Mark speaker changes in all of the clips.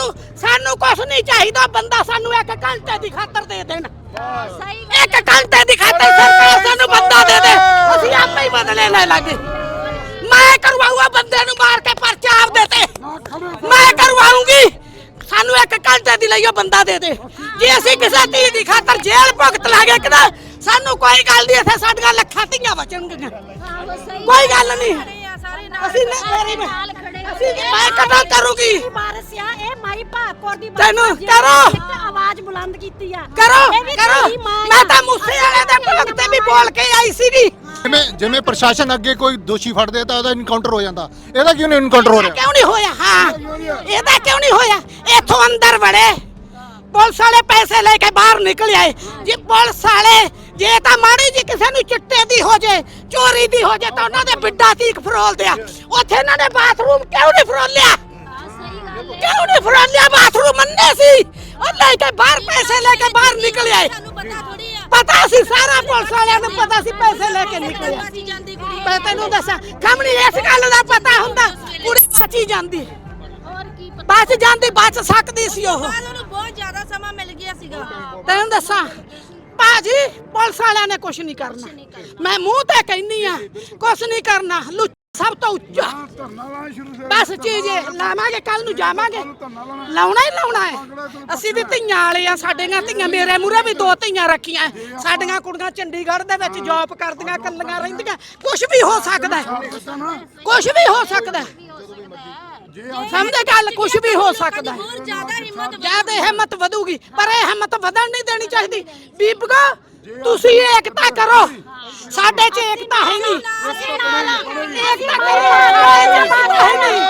Speaker 1: ਸਾਨੂੰ ਸਾਨੂੰ ਕੁਛ ਨਹੀਂ ਚਾਹੀਦਾ ਬੰਦਾ ਸਾਨੂੰ ਇੱਕ ਘੰਟੇ ਦੀ ਖਾਤਰ ਦੇ ਦੇਣ।
Speaker 2: ਸਹੀ
Speaker 1: ਇੱਕ ਘੰਟੇ ਦੀ ਖਾਤਰ ਸਰਕਾਰ ਸਾਨੂੰ ਬੰਦਾ ਦੇ ਦੇ। ਅਸੀਂ ਆਪੇ ਹੀ ਬਦਲੇ ਲੈ ਲਾਂਗੇ। ਮੈਂ ਕਰਵਾਊਗਾ ਬੰਦੇ ਨੂੰ ਮਾਰ ਕੇ ਪਰਚਾ ਆਪਦੇ ਤੇ। ਮੈਂ ਕਰਵਾਉਂਗੀ ਸਾਨੂੰ ਇੱਕ ਘੰਟੇ ਦੀ ਲਈਓ ਬੰਦਾ ਦੇ ਦੇ। ਜੇ ਅਸੀਂ ਕਿਸੇ ਧੀ ਦੀ ਖਾਤਰ ਜੇਲ੍ਹ ਭੁਗਤ ਲਾਂਗੇ ਕਿਦਾ ਸਾਨੂੰ ਕੋਈ ਗੱਲ ਨਹੀਂ ਇੱਥੇ ਸਾਡੀਆਂ ਲੱਖਾਂ ਧੀਆਂ ਬਚਣਗੀਆਂ। ਕੋਈ ਗੱਲ ਨਹੀਂ। ਅਸੀਂ ਨਾ ਮੇਰੀ
Speaker 2: ਨਾਲ ਖੜੇ ਹੋ।
Speaker 1: ਅਸੀਂ ਮੈਂ ਕਟਲ ਕਰੂਗੀ।
Speaker 2: ਵਾਰਸ ਆ ਇਹ ਮਾਈ ਭਾਕੋਰ ਦੀ
Speaker 1: ਤੈਨੂੰ
Speaker 2: ਵਾਰਸ ਆ,
Speaker 1: ਕਰੋ।
Speaker 2: ਆਵਾਜ਼ ਬੁਲੰਦ ਕੀਤੀ ਆ।
Speaker 1: ਕਰੋ ਕਰੋ।
Speaker 2: ਤੇਰੀ ਮਾਂ
Speaker 1: ਮੈਂ। ਤਾਂ ਮੂਸੇ ਵਾਲੇ ਦੇ ਭੋਗ ਤੇ ਵੀ ਬੋਲ ਕੇ ਆਈ ਸੀਗੀ।
Speaker 3: ਜਿਵੇਂ ਜਿਵੇਂ ਪ੍ਰਸ਼ਾਸਨ ਅੱਗੇ ਕੋਈ ਦੋਸ਼ੀ ਫੜਦੇ ਤਾਂ ਉਹਦਾ ਇਨਕਾਊਂਟਰ ਹੋ ਜਾਂਦਾ। ਇਹਦਾ ਕਿਉਂ ਨਹੀਂ ਇਨਕਾਊਂਟਰ ਹੋ ਰਿਹਾ?
Speaker 1: ਕਿਉਂ ਨਹੀਂ ਹੋਇਆ? ਹਾਂ। ਇਹਦਾ ਕਿਉਂ ਨਹੀਂ ਹੋਇਆ? ਇੱਥੋਂ ਅੰਦਰ ਵੜੇ। ਪੁਲਿਸ ਵਾਲੇ ਪੈਸੇ ਲੈ ਕੇ ਬਾਹਰ ਨਿਕਲ ਆਏ। ਜੇ ਪੁਲਿਸ ਵਾਲੇ ਜੇ ਤਾਂ ਮਾੜੀ ਜੀ ਕਿਸੇ ਨੂੰ ਚਿੱਟੇ ਦੀ ਹੋ ਜੇ ਚੋਰੀ ਦੀ ਹੋ ਜੇ ਤਾਂ ਉਹਨਾਂ ਦੇ ਬਿੱਡਾ ਤੀਕ ਫਰੋਲਦੇ ਆ ਉੱਥੇ ਇਹਨਾਂ ਨੇ ਬਾਥਰੂਮ ਕਿਉਂ ਨਹੀਂ ਫਰੋਲਿਆ? ਕਿਉਂ ਨਹੀਂ ਫਰੋਲਿਆ? ਬਾਥਰੂਮ ਮੰਨੇ ਸੀ। ਉਹ ਲੈ ਕੇ ਬਾਹਰ ਪੈਸੇ ਲੈ ਕੇ ਬਾਹਰ ਨਿਕਲ ਆਏ।
Speaker 4: ਪਤਾ
Speaker 1: ਸੀ ਸਾਰਾ ਪੁਲਿਸ ਵਾਲਿਆਂ ਨੂੰ ਪਤਾ ਸੀ ਪੈਸੇ ਲੈ ਕੇ ਨਿਕਲੇ ਆ।
Speaker 4: ਬਾਜੀ ਜਾਂਦੀ ਕੁੜੀ
Speaker 1: ਮੈਂ ਤੈਨੂੰ ਦੱਸਾਂ ਖਮਣੀ ਇਸ ਗੱਲ ਦਾ ਪਤਾ ਹੁੰਦਾ ਕੁੜੀ ਬਚੀ ਜਾਂਦੀ। ਬਚ ਜਾਂਦੀ ਬਚ ਸਕਦੀ ਸੀ ਉਹ।
Speaker 4: ਬਹੁਤ ਜ਼ਿਆਦਾ ਸਮਾਂ ਮਿਲ ਗਿਆ ਸੀਗਾ।
Speaker 1: ਤੈਨੂੰ ਦੱਸਾਂ ਭਾਜੀ ਪੁਲਿਸ ਵਾਲਿਆਂ ਨੇ ਕੁਝ ਨਹੀਂ ਕਰਨਾ। ਮੈਂ ਮੂੰਹ ਤੇ ਕਹਿੰਨੀ ਆ ਕੁਝ ਨਹੀਂ ਕਰਨਾ। ਲੁੱਚ ਸਭ ਤੋਂ ਉੱਚਾ। ਬਸ ਚੀਜ਼ ਇਹ, ਲਾਵਾਂਗੇ ਕੱਲ ਨੂੰ ਜਾਵਾਂਗੇ। ਲਾਉਣਾ। ਹੀ ਲਾਉਣਾ ਹੈ। ਅਸੀਂ ਵੀ ਧੀਆਂ ਵਾਲੇ ਆ ਸਾਡੀਆਂ ਧੀਆਂ ਮੇਰੇ ਮੂਰੇ ਵੀ ਦੋ ਧੀਆਂ ਰੱਖੀਆਂ। ਸਾਡੀਆਂ ਕੁੜੀਆਂ ਚੰਡੀਗੜ੍ਹ ਦੇ ਵਿੱਚ ਜੌਬ ਕਰਦੀਆਂ ਕੱਲੀਆਂ ਰਹਿੰਦੀਆਂ। ਕੁਝ ਵੀ ਹੋ ਸਕਦਾ ਕੁਝ ਵੀ ਹੋ ਸਕਦਾ ਹੈ। ਸਮਝੇ ਗੱਲ ਕੁਝ ਵੀ ਹੋ ਸਕਦਾ ਹੈ।
Speaker 4: ਹੋਰ ਜ਼ਿਆਦਾ ਹਿੰਮਤ
Speaker 1: ਜਦ ਇਹ ਹਿੰਮਤ ਵਧੂਗੀ ਪਰ ਇਹ ਹਿੰਮਤ ਵਧਣ ਨਹੀਂ ਦੇਣੀ ਚਾਹੀਦੀ। ਬੀਬਗਾ ਤੁਸੀਂ ਏਕਤਾ ਕਰੋ ਸਾਡੇ 'ਚ ਏਕਤਾ ਹੈ ਨਹੀਂ। ਏਕਤਾ ਹੈ ਨਹੀਂ।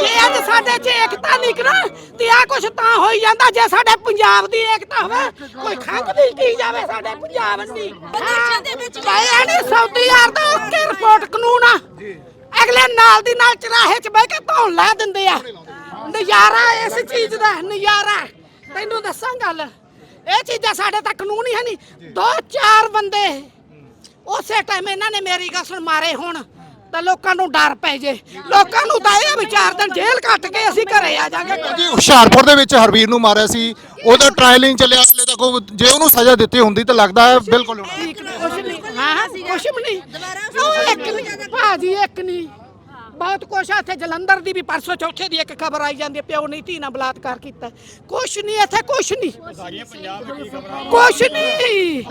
Speaker 1: ਜੇ ਅੱਜ ਸਾਡੇ 'ਚ ਏਕਤਾ ਨਹੀਂ ਕਰਾ ਤੇ ਆ ਕੁਛ ਤਾਂ ਹੋਈ ਜਾਂਦਾ ਜੇ ਸਾਡੇ ਪੰਜਾਬ ਦੀ ਏਕਤਾ ਹੋਵੇ ਕੋਈ ਖੰਗ ਦੀ ਕੀ ਜਾਵੇ ਸਾਡੇ ਪੰਜਾਬ ਦੀ।
Speaker 4: ਵਿਦੇਸ਼ਾਂ ਦੇ ਵਿੱਚ
Speaker 1: ਨਹੀਂ ਸਾਊਦੀ ਯਾਰ ਦਾ ਓਕੇ ਰਿਪੋਰਟ ਕਾਨੂੰਨ ਆ। ਅਗਲੇ ਨਾਲ ਦੀ ਨਾਲ ਚਰਾਹੇ 'ਚ ਬਹਿ ਕੇ ਧੌਣ ਲਾ ਦਿੰਦੇ ਆ। ਨਜ਼ਾਰਾ ਇਸ ਚੀਜ਼ ਦਾ ਨਜ਼ਾਰਾ। ਤੈਨੂੰ ਦੱਸਾਂ ਗੱਲ ਇਹ ਚੀਜ਼ਾਂ ਸਾਡੇ ਤਾਂ ਕਾਨੂੰਨ ਹੀ ਹੈ ਨਹੀਂ ਦੋ ਚਾਰ ਬੰਦੇ ਉਸੇ ਟਾਈਮ ਇਹਨਾਂ ਨੇ ਮੇਰੀ ਗੱਲ ਸੁਣ ਮਾਰੇ ਹੁਣ ਤਾਂ ਲੋਕਾਂ ਨੂੰ ਡਰ ਪੈ ਜੇ। ਲੋਕਾਂ ਨੂੰ ਤਾਂ ਇਹ ਵਿਚਾਰ ਦੇਣ ਜੇਲ੍ਹ ਕੱਟ ਕੇ ਅਸੀਂ ਘਰੇ ਆ ਜਾਾਂਗੇ
Speaker 3: ਜੀ ਹੁਸ਼ਿਆਰਪੁਰ ਦੇ ਵਿੱਚ ਹਰਵੀਰ ਨੂੰ ਮਾਰਿਆ ਸੀ। ਉਹਦਾ ਟ੍ਰਾਇਲਿੰਗ ਚੱਲਿਆ ਹਲੇ ਤੱਕ ਉਹ ਜੇ ਉਹਨੂੰ ਸਜ਼ਾ ਦਿੱਤੀ ਹੁੰਦੀ ਤਾਂ ਲੱਗਦਾ ਹੈ ਬਿਲਕੁਲ ਹੋਣਾ।
Speaker 1: ਕੁਛ ਨਹੀਂ। ਹਾਂ ਹਾਂ, ਕੁਛ ਵੀ ਨਹੀਂ।
Speaker 4: ਦੁਬਾਰਾ
Speaker 1: ਉਹ ਇੱਕ ਨਹੀਂ ਭਾਜੀ ਇੱਕ ਨਹੀਂ ਬਹੁਤ ਕੁਛ ਆ ਇੱਥੇ। ਜਲੰਧਰ ਦੀ ਵੀ ਪਰਸੋਂ ਚੌਥੇ ਦੀ ਇੱਕ ਖਬਰ ਆਈ ਜਾਂਦੀ ਹੈ ਪਿਓ ਨਹੀਂ ਧੀ ਨਾਲ ਬਲਾਤਕਾਰ ਕੀਤਾ। ਕੁਛ ਨਹੀਂ ਇੱਥੇ ਕੁਛ ਨਹੀਂ ਕੁਛ ਨਹੀਂ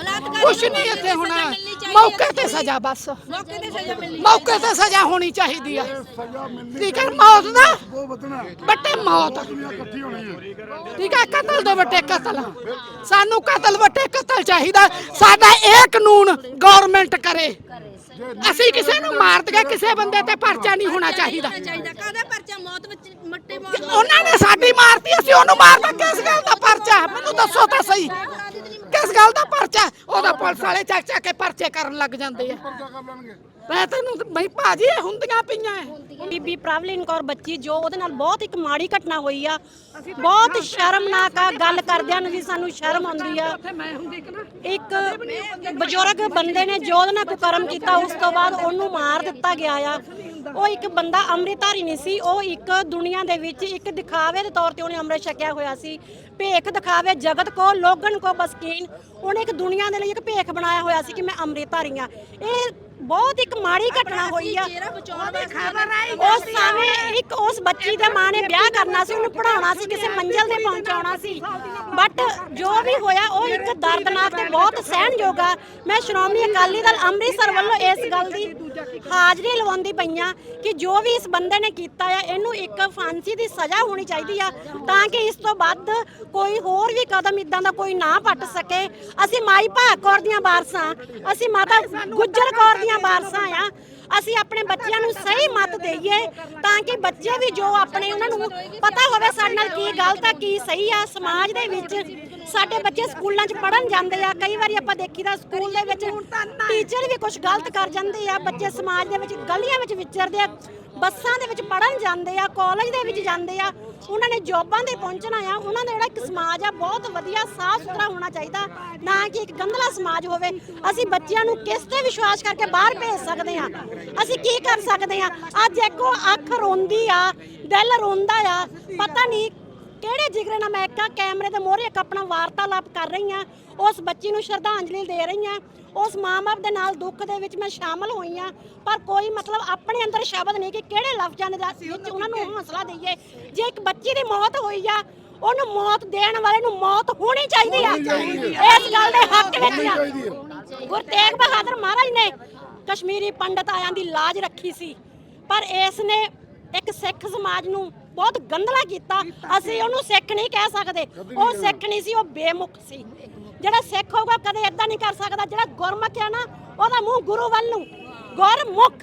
Speaker 1: ਕੁਛ ਨਹੀਂ ਇੱਥੇ ਹੋਣਾ। ਮੌਕੇ ਤੇ ਸਜ਼ਾ ਬਸ।
Speaker 4: ਮੌਕੇ ਤੇ ਸਜ਼ਾ ਮਿਲਣੀ
Speaker 1: ਮੌਕੇ ਤੇ ਸਜ਼ਾ ਹੋਣੀ ਚਾਹੀਦੀ ਆ। ਠੀਕ ਹੈ ਮੌਤ ਦਾ? ਬੱਟੇ ਮੌਤ। ਠੀਕ ਹੈ ਕਤਲ ਦੇ ਬੱਟੇ ਕਤਲ। ਸਾਨੂੰ ਕਤਲ ਬੱਟੇ ਕਤਲ ਚਾਹੀਦਾ। ਸਾਡਾ ਇਹ ਕਾਨੂੰਨ ਗਵਰਨਮੈਂਟ ਕਰੇ। ਅਸੀਂ ਕਿਸੇ ਨੂੰ ਮਾਰ ਦਈਏ ਕਿਸੇ ਬੰਦੇ ਤੇ ਪਰਚਾ ਨਹੀਂ ਹੋਣਾ ਚਾਹੀਦਾ।
Speaker 4: ਚਾਹੀਦਾ। ਕਾਹਦਾ ਪਰਚਾ? ਮੌਤ ਵਿੱਚ ਮੱਟੇ ਮੌਤ
Speaker 1: ਉਹਨਾਂ ਨੇ ਸਾਡੀ ਮਾਰਤੀ ਅਸੀਂ ਉਹਨੂੰ ਮਾਰਦਾ ਕਿਸ ਗੱਲ ਦਾ ਪਰਚਾ? ਮੈਨੂੰ ਦੱਸੋ ਤਾਂ ਸਹੀ। ਕਿਸ ਗੱਲ ਦਾ ਪਰਚਾ? ਉਹਦਾ ਪੁਲਿਸ ਵਾਲੇ ਚੱਕ ਚੱਕ ਕੇ ਪਰਚੇ ਕਰਨ ਲੱਗ ਜਾਂਦੇ ਆ। ਮੈਂ ਤੈਨੂੰ ਬਈ ਭਾਜੀ ਇਹ ਹੁੰਦੀਆਂ ਪਈਆਂ ਐ।
Speaker 5: ਬੀਬੀ ਪ੍ਰਵਲੀਨ ਕੌਰ ਬੱਚੀ ਜੋ ਉਹਦੇ ਨਾਲ ਬਹੁਤ ਇੱਕ ਮਾੜੀ ਘਟਨਾ ਹੋਈ ਆ ਬਹੁਤ ਸ਼ਰਮਨਾਕ ਆ ਗੱਲ ਕਰਦਿਆਂ ਨੂੰ ਵੀ ਸਾਨੂੰ ਸ਼ਰਮ ਆਉਂਦੀ ਆ।
Speaker 1: ਮੈਂ ਹੁੰਦੀ ਕਿ ਨਾ।
Speaker 5: ਇੱਕ ਬਜ਼ੁਰਗ ਬੰਦੇ ਨੇ ਜੋ ਉਹਦੇ ਨਾਲ ਕੁਕਰਮ ਕੀਤਾ ਉਸ ਤੋਂ ਬਾਅਦ ਉਹਨੂੰ ਮਾਰ ਦਿੱਤਾ ਗਿਆ ਆ। ਉਹ ਇੱਕ ਬੰਦਾ ਅੰਮ੍ਰਿਤਧਾਰੀ ਨਹੀਂ ਸੀ, ਉਹ ਇੱਕ ਦੁਨੀਆ ਦੇ ਵਿੱਚ ਇੱਕ ਦਿਖਾਵੇ ਦੇ ਤੌਰ ਤੇ ਉਹਨੇ ਅੰਮ੍ਰਿਤ ਛਕਿਆ ਹੋਇਆ ਸੀ। ਭੇਖ ਦਿਖਾਵੇ ਜਗਤ ਕੋ ਲੋਗਨ ਕੋ ਬਸਕੀਨ ਉਹਨੇ ਇੱਕ ਦੁਨੀਆ ਦੇ ਲਈ ਇੱਕ ਭੇਖ ਬਣਾਇਆ ਹੋਇਆ ਸੀ ਕਿ ਮੈਂ ਅੰਮ੍ਰਿਤਧਾਰੀ ਆ ਇਹ ਬਹੁਤ ਇੱਕ ਮਾੜੀ ਘਟਨਾ ਹੋਈ ਆ। ਉਸ ਸਮੇਂ ਇੱਕ ਉਸ ਬੱਚੀ ਦੇ ਮਾਂ ਨੇ ਵਿਆਹ ਕਰਨਾ ਸੀ ਉਹਨੂੰ ਪੜਾਉਣਾ ਸੀ ਕਿਸੇ ਮੰਜ਼ਿਲ ਤੇ ਪਹੁੰਚਾਉਣਾ ਸੀ। ਬਟ ਜੋ ਵੀ ਹੋਇਆ ਉਹ ਇੱਕ ਦਰਦਨਾਕ ਤੇ ਬਹੁਤ ਸਹਿਣਯੋਗ ਆ। ਮੈਂ ਸ਼੍ਰੋਮਣੀ ਅਕਾਲੀ ਦਲ ਅੰਮ੍ਰਿਤਸਰ ਵੱਲੋਂ ਇਸ ਗੱਲ ਦੀ ਹਾਜ਼ਰੀ ਲਵਾਉਂਦੀ ਪਈਆਂ ਕਿ ਜੋ ਵੀ ਇਸ ਬੰਦੇ ਨੇ ਕੀਤਾ ਆ ਇਹਨੂੰ ਇੱਕ ਫਾਂਸੀ ਦੀ ਸਜ਼ਾ ਹੋਣੀ ਚਾਹੀਦੀ ਆ ਤਾਂ ਕਿ ਇਸ ਤੋਂ ਵੱਧ ਕੋਈ ਹੋਰ ਵੀ ਕਦਮ ਇਦਾਂ ਦਾ ਕੋਈ ਨਾ ਪੱਟ ਸਕੇ। ਅਸੀਂ ਮਾਈ ਭਾਗ ਕੌਰ ਦੀਆਂ ਵਾਰਸਾਂ ਅਸੀਂ ਮਾਤਾ ਗੁੱਜਰ ਕੌਰ ਦੀਆਂ ਵਾਰਸਾਂ ਆ, ਅਸੀਂ ਆਪਣੇ ਬੱਚਿਆਂ ਨੂੰ ਸਹੀ ਮੱਤ ਦੇਈਏ ਤਾਂ ਕਿ ਬੱਚੇ ਵੀ ਜੋ ਆਪਣੇ ਉਹਨਾਂ ਨੂੰ ਪਤਾ ਹੋਵੇ ਸਾਡੇ ਨਾਲ ਕੀ ਗਲਤ ਆ, ਕੀ ਸਹੀ ਆ, ਸਮਾਜ ਦੇ ਵਿੱਚ ਸਾਡੇ ਬੱਚੇ ਸਕੂਲਾਂ 'ਚ ਪੜਨ ਜਾਂਦੇ ਆ, ਕਈ ਵਾਰੀ ਆਪਾਂ ਦੇਖੀਦਾ ਸਕੂਲ ਦੇ ਵਿੱਚ ਟੀਚਰ ਵੀ ਕੁਝ ਗਲਤ ਕਰ ਜਾਂਦੇ ਆ, ਬੱਚੇ ਸਮਾਜ ਦੇ ਵਿੱਚ ਗਲੀਆਂ ਵਿੱਚ ਵਿਚਰਦੇ ਆ, ਬੱਸਾਂ ਦੇ ਵਿੱਚ ਪੜਨ ਜਾਂਦੇ ਆ, ਕਾਲਜ ਦੇ ਵਿੱਚ ਜਾਂਦੇ ਆ ਉਹਨਾਂ ਨੇ ਜੌਬਾਂ ਤੇ ਪਹੁੰਚਣਾ ਆ। ਉਹਨਾਂ ਦਾ ਜਿਹੜਾ ਇੱਕ ਸਮਾਜ ਆ, ਬਹੁਤ ਵਧੀਆ, ਸਾਫ਼ ਸੁਥਰਾ ਹੋਣਾ ਚਾਹੀਦਾ। ਨਾ ਕਿ ਇੱਕ ਗੰਦਲਾ ਸਮਾਜ ਹੋਵੇ। ਅਸੀਂ ਬੱਚਿਆਂ ਨੂੰ ਕਿਸ ਤੇ ਵਿਸ਼ਵਾਸ ਕਰਕੇ ਬਾਹਰ ਭੇਜ ਸਕਦੇ ਹਾਂ? ਅਸੀਂ ਕੀ ਕਰ ਸਕਦੇ ਹਾਂ? ਅੱਜ ਇੱਕੋ ਅੱਖ ਰੋਂਦੀ ਆ, ਦਿਲ ਰੋਂਦਾ ਆ। ਪਤਾ ਨਹੀਂ ਕਿਹੜੇ ਜਿਗਰੇ ਨਾਲ ਮੈਂ ਇੱਕ ਕੈਮਰੇ ਦੇ ਮੋਹਰੇ ਇੱਕ ਆਪਣਾ ਵਾਰਤਾਲਾਪ ਕਰ ਰਹੀ ਆ ਉਸ ਬੱਚੀ ਨੂੰ ਸ਼ਰਧਾਂਜਲੀ ਦੇ ਰਹੀ ਆ ਉਸ ਮਾਂ-ਬਾਪ ਦੇ ਨਾਲ ਦੁੱਖ ਦੇ ਵਿੱਚ ਮੈਂ ਸ਼ਾਮਲ ਹੋਈ ਆ ਪਰ ਕੋਈ ਮਤਲਬ ਆਪਣੇ ਅੰਦਰ ਸ਼ਬਦ ਨਹੀਂ ਕਿ ਕਿਹੜੇ ਲਫ਼ਜ਼ਾਂ ਦੇ ਵਿੱਚ ਉਹਨਾਂ ਨੂੰ ਹੌਸਲਾ ਦਈਏ। ਜੇ ਇੱਕ ਬੱਚੀ ਦੀ ਮੌਤ ਹੋਈ ਆ ਉਹਨੂੰ ਮੌਤ ਦੇਣ ਵਾਲੇ ਨੂੰ ਮੌਤ ਹੋਣੀ ਚਾਹੀਦੀ ਆ। ਇਸ ਗੱਲ ਦੇ ਹੱਕ ਵਿੱਚ ਆ। ਗੁਰੂ ਤੇਗ ਬਹਾਦਰ ਮਹਾਰਾਜ ਨੇ ਕਸ਼ਮੀਰੀ ਪੰਡਤ ਆਇਆਂ ਦੀ ਲਾਜ ਰੱਖੀ ਸੀ। ਪਰ ਇਸ ਨੇ ਇੱਕ ਸਿੱਖ ਸਮਾਜ ਨੂੰ ਬਹੁਤ ਗੰਦਲਾ ਕੀਤਾ। ਅਸੀਂ ਉਹਨੂੰ ਸਿੱਖ ਨਹੀਂ ਕਹਿ ਸਕਦੇ। ਉਹ ਸਿੱਖ ਨਹੀਂ ਸੀ ਉਹ ਬੇਮੁਖ ਸੀ। ਜਿਹੜਾ ਸਿੱਖ ਹੋਊਗਾ ਕਦੇ ਇਦਾਂ ਨਹੀਂ ਕਰ ਸਕਦਾ। ਜਿਹੜਾ ਗੁਰਮੁਖ ਆ ਨਾ ਉਹਦਾ ਮੂੰਹ ਗੁਰੂ ਵੱਲ ਨੂੰ। ਗੁਰਮੁਖ।